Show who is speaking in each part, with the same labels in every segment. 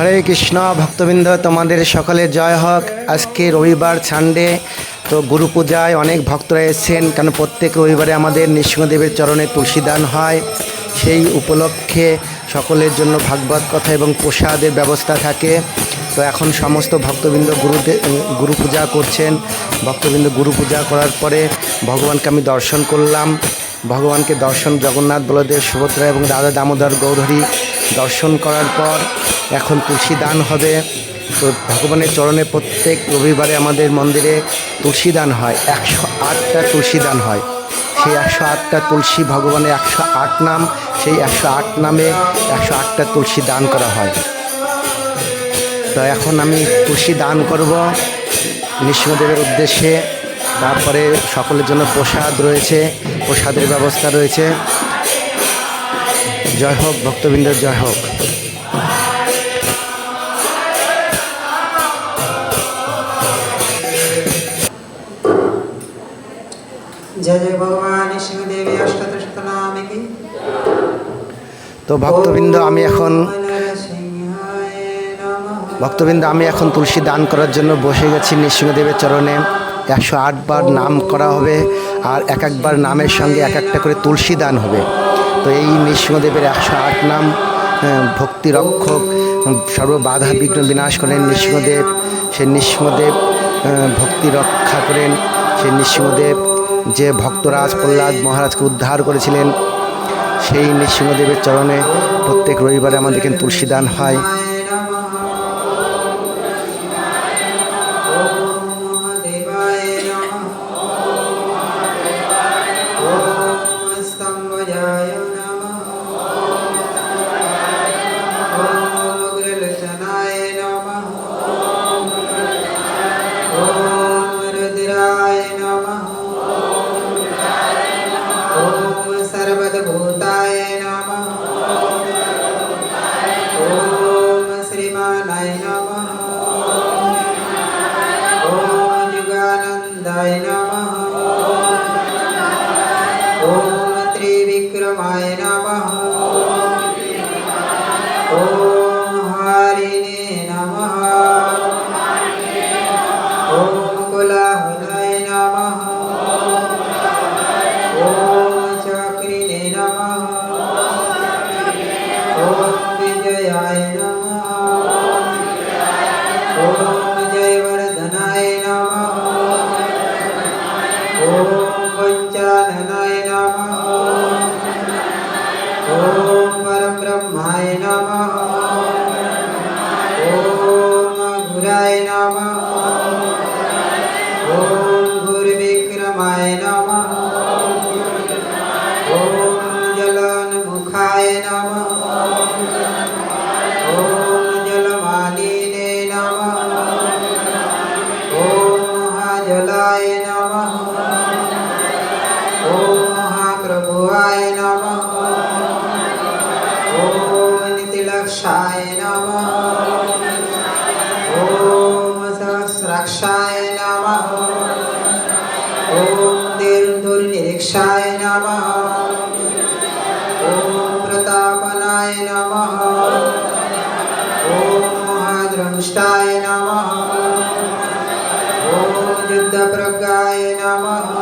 Speaker 1: হরে কৃষ্ণ, ভক্তবৃন্দ, তোমাদের সকলের জয় হোক। আজকে রবিবার সানডে তো গুরু পূজায় অনেক ভক্তরা এসেছেন, কারণ প্রত্যেক রবিবারে আমাদের নৃসিংহদেবের চরণে তুলসীদান হয়। সেই উপলক্ষে সকলের জন্য ভাগবত কথা এবং প্রসাদের ব্যবস্থা থাকে। তো এখন সমস্ত ভক্তবৃন্দ গুরুদে গুরু পূজা করছেন। ভক্তবৃন্দ গুরু পূজা করার পরে ভগবানকে আমি দর্শন করলাম। ভগবানকে দর্শন জগন্নাথ বলদেব সুভদ্রা এবং রাধা দামোদর গৌরহরি দর্শন করার পর এখন তুলসী দান হবে। তো ভগবানের চরণে প্রত্যেক রবিবারে আমাদের মন্দিরে তুলসী দান হয়। একশো আটটা তুলসী দান হয়। সেই একশো আটটা তুলসী ভগবানের একশো আট নাম, সেই একশো আট নামে একশো আটটা তুলসী দান করা হয়। তো এখন আমি তুলসী দান করব নৃসিংহদেবের উদ্দেশ্যে। তারপরে সকলের জন্য প্রসাদ রয়েছে, প্রসাদের ব্যবস্থা রয়েছে। জয় হোক, ভক্তবৃন্দ, জয় হোক। তো ভক্তবৃন্দ, আমি এখন ভক্তবৃন্দ, আমি এখন তুলসী দান করার জন্য বসে গেছি নৃসিংহদেবের চরণে। একশো বার নাম করা হবে আর এক একবার নামের সঙ্গে এক একটা করে তুলসী দান হবে। তো এই নৃসিংহদেবের একশো আট নাম ভক্তি রক্ষক সর্ববাধা বিঘ্ন বিনাশ করেন নৃসিংহদেব সে নৃসিংহদেব ভক্তি রক্ষা করেন। সে নৃসিংহদেব যে ভক্তরাজ প্রহ্লাদ মহারাজকে উদ্ধার করেছিলেন, সেই নৃসিংহদেবের চরণে প্রত্যেক রবিবারে আমাদের এখানে তুলসী দান হয়।
Speaker 2: नमः ॐ दीर्घनिरीक्षाय नमः ॐ प्रतापनाय नमः ॐ महाद्रंष्टाय नमः ॐ युद्धप्रज्ञाय नमः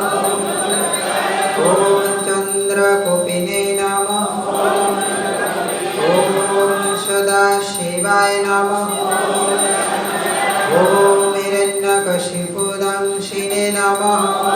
Speaker 2: ॐ चन्द्रकोपिने नमः ॐ सदाशिवाय नमः ॐ हिरण्यकशिपुदंशिने नमः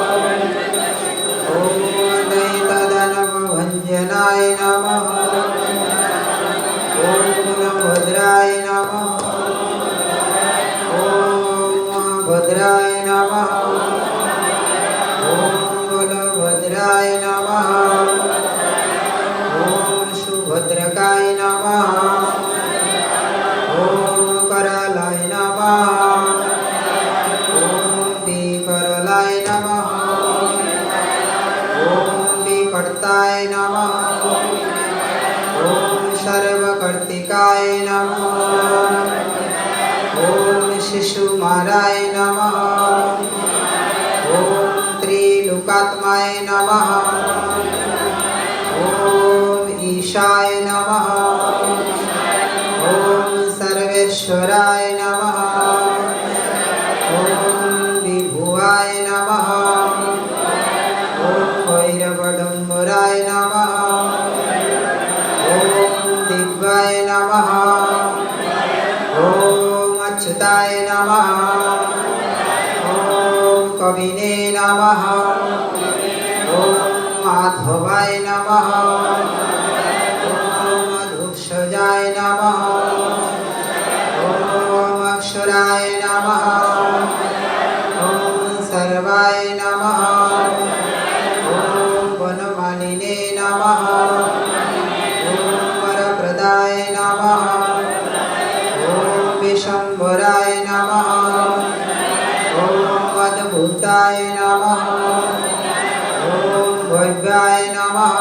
Speaker 2: ईशाय नमः ॐ सर्वे सर्वेश्वराय नमः ॐ विभुवाय नमः ॐ भैरवडम्बराय नमः ॐ दिव्याय नमः ॐ अच्युताय नमः ॐ कविने नमः ॐ माधवाय नमः ॐ अद्भुताय नमः ॐ भव्याय नमः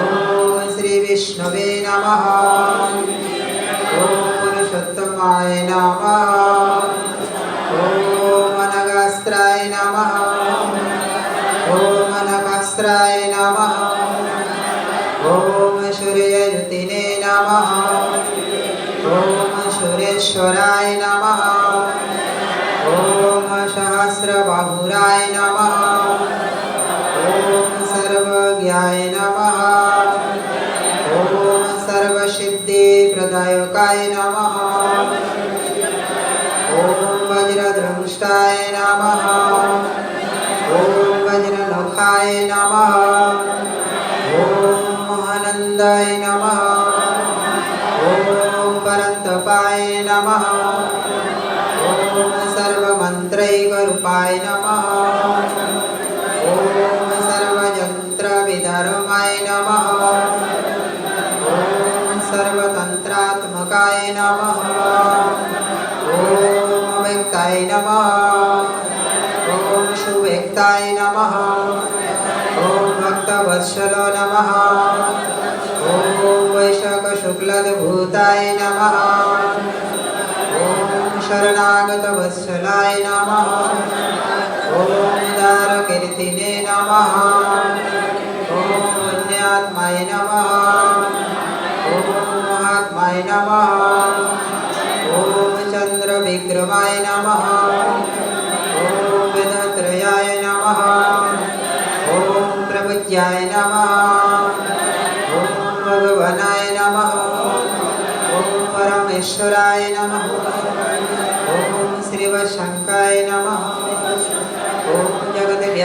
Speaker 2: ॐ श्रीविष्णवे नमः ॐ पुरुषोत्तमाय नमः ॐ अनगास्त्राय नमः ॐ अनगास्त्राय नमः ॐ सूर्ययुतिने नमः ॐ सुरेश्वराय नमः ॐ सहस्रबाहुराय नमः। ॐ सर्वज्ञाय नमः। ॐ सर्वसिद्धिप्रदायकाय नमः। ॐ वज्रद्रंष्टाय नमः। ॐ वज्रनखाय नमः। ॐ आनन्दाय नमः। ॐ परन्तपाय नमः। सर्वमन्त्रैकरूपाय नमः ॐ सर्वयन्त्रविधर्माय नमः ॐ सर्वतन्त्रात्मकाय नमः ॐ अव्यक्ताय नमः ॐ सुव्यक्ताय नमः ॐ भक्तवत्सलो नमः ॐ वैशाखशुक्लद्भूताय नमः ॐ शरणागतवत्सलाय नमः। ॐ दारकीर्तिने नमः। ॐ पुण्यात्माय नमः। ॐ महात्माय नमः। ॐ चन्द्रविक्रमाय नमः। ॐ वेदत्रयाय नमः। ॐ प्रपद्याय नमः। ॐ भगवनाय नमः। ॐ परमेश्वराय नमः।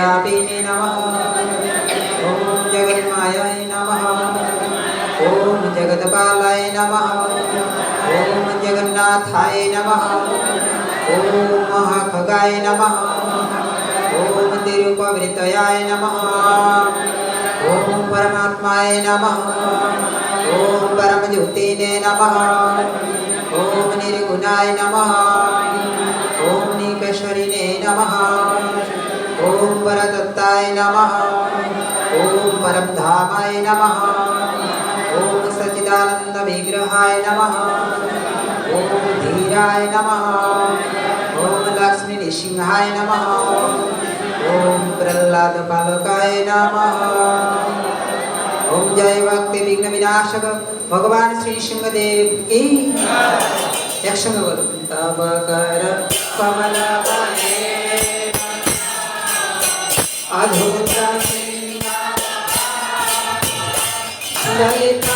Speaker 2: जगद्व्यापिने नमः। ॐ जगन्मायाय नमः। ॐ जगत्पालाय नमः। ॐ जगन्नाथाय नमः। ॐ महाखगाय नमः। ॐ तिरुपवृतयाय नमः। ॐ परमात्माय नमः। ॐ परमज्योतिने नमः। ॐ निर्गुणाय नमः। ॐ निकेश्वरिणे नमः। ॐ परदत्ताय नमः ॐ परमधामाय नमः ॐ सच्चिदानन्दविग्रहाय नमः ॐ धीराय नमः ॐ लक्ष्मीनृसिंहाय नमः ॐ प्रह्लादपालकाय नमः ॐ जय भक्ति विघ्न विनाशक भगवान श्री सिंहदेव की एक संग बोलो तब कर कमल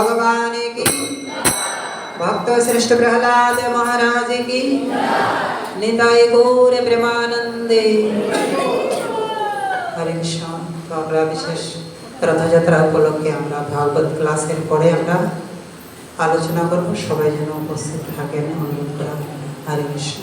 Speaker 2: ভগবান ভক্ত শ্রেষ্ঠ
Speaker 3: প্রহ্লাদ प्रहलाद महाराज की निताय गौर प्रेमानंदे হরে কৃষ্ণ, তো আমরা বিশেষ রথযাত্রা উপলক্ষে আমরা ভাগবত ক্লাসের পরে আমরা আলোচনা করব। সবাই যেন উপস্থিত থাকেন অনুরোধ করা হরে কৃষ্ণ।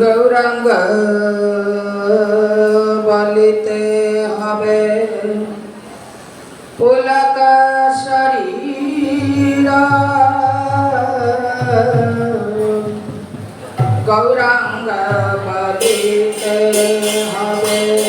Speaker 3: গৌরাঙ্গ বলিতে হবে। পুলক শরীর গৌরাঙ্গ বলিতে হবে।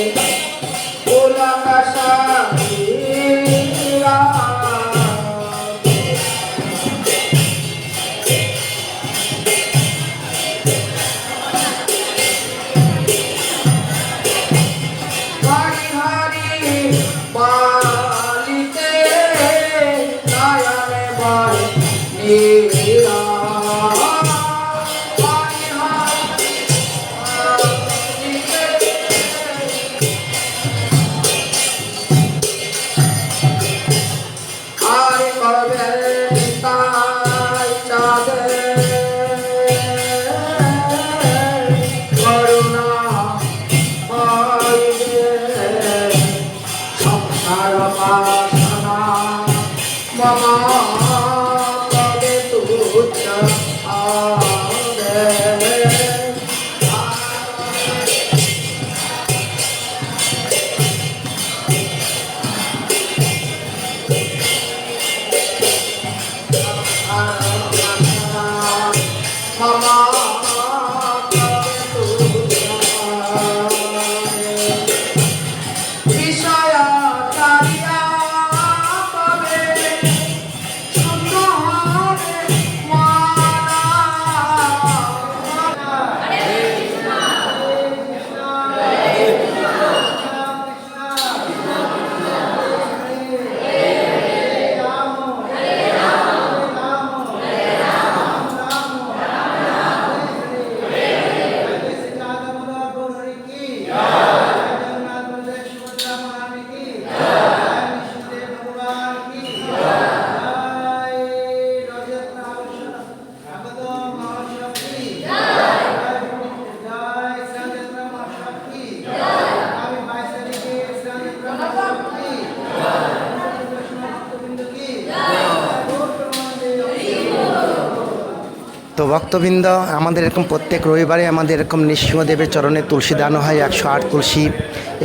Speaker 1: ভক্তবৃন্দ, আমাদের এরকম প্রত্যেক রবিবারে আমাদের এরকম নৃসিংহদেবের চরণে তুলসী দান হয়, একশো আট তুলসী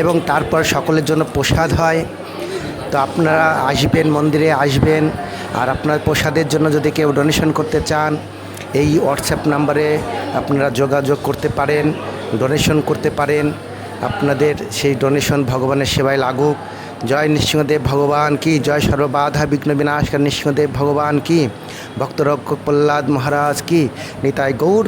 Speaker 1: এবং তারপর সকলের জন্য প্রসাদ হয়। তো আপনারা আসবেন মন্দিরে, আসবেন। আর আপনার প্রসাদের জন্য যদি কেউ ডোনেশন করতে চান, এই হোয়াটসঅ্যাপ নাম্বারে আপনারা যোগাযোগ করতে পারেন ডোনেশন করতে পারেন। আপনাদের সেই ডোনেশন ভগবানের সেবায় লাগুক। জয় নৃসিংহদেব ভগবান কি? জয় সর্ববাধা বিঘ্ন বিনাশকার নৃসিংহদেব ভগবান কি? ভক্তরক্ষ প্রহ্লাদ মহারাজ কি? নিতাই গৌর